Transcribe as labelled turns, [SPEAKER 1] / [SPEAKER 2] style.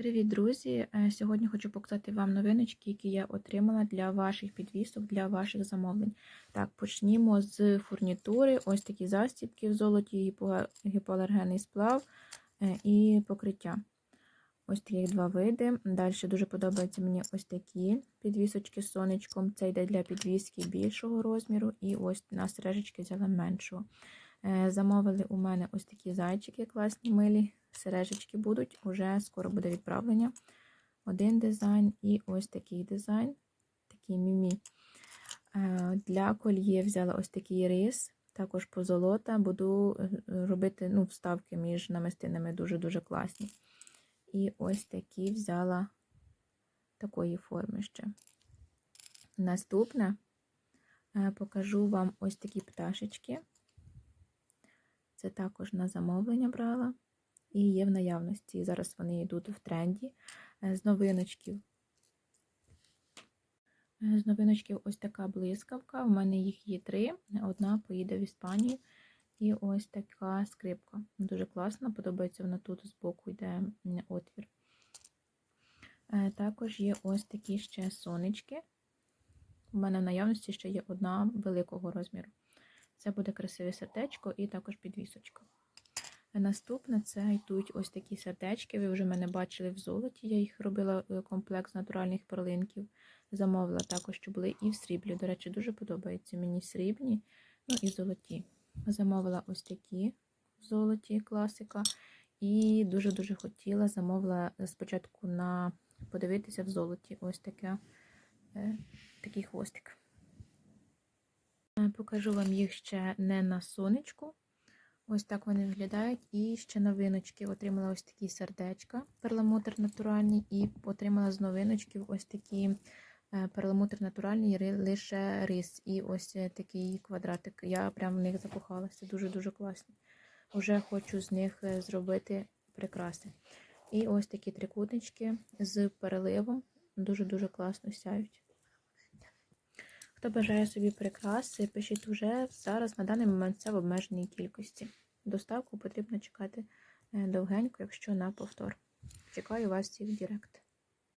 [SPEAKER 1] Привіт, друзі! Е, Сьогодні хочу показати вам новиночки, які я отримала для ваших підвісок, для ваших замовлень. Так, почнімо з фурнітури. Ось такі застібки в золоті, гіпоалергенний сплав е, і покриття. Ось такі два види. Далі дуже подобаються мені ось такі підвісочки з сонечком. Це йде для підвіски більшого розміру, і ось на сережечки взяла меншого. Е, Замовили у мене ось такі зайчики класні милі. Сережечки будуть, уже скоро буде відправлення. Один дизайн і ось такий дизайн, такий мімі. Е, Для кольє взяла ось такий рис, також позолота. Буду е, робити ну, вставки між намистинами дуже-дуже класні. І ось такі взяла такої форми ще. Наступне е, покажу вам ось такі пташечки. Це також на замовлення брала і є в наявності. Зараз вони йдуть в тренді. Е, З новиночків. Е, З новиночків ось така блискавка. У мене їх є три. Одна поїде в Іспанію. І ось така скрипка. Дуже класна, подобається вона тут збоку йде отвір. Е, Також є ось такі ще сонечки. У мене в наявності ще є одна великого розміру. Це буде красиве сердечко і також підвісочка. Наступне це йдуть ось такі сердечки. Ви вже мене бачили в золоті. Я їх робила е, комплекс натуральних перлинків. Замовила також, що були і в сріблі. До речі, дуже подобаються мені срібні, ну і золоті. Замовила ось такі в золоті класика. І дуже-дуже хотіла, замовила спочатку на подивитися в золоті. Ось таке, е, такий хвостик. Е, Покажу вам їх ще не на сонечку. Ось так вони виглядають. І ще новиночки. Отримала ось такі сердечка, перламутр натуральний, і отримала з новиночків ось такі е, перламутр натуральний, лише рис. І ось е, такий квадратик. Я прям в них закохалася. Дуже-дуже класні. Уже хочу з них е, зробити прикраси. І ось такі трикутнички з переливом. Дуже-дуже класно сяють. Хто бажає собі прикраси, пишіть уже зараз на даний момент це в обмеженій кількості. Доставку потрібно чекати е, довгенько, якщо на повтор. Чекаю вас всіх в Директ.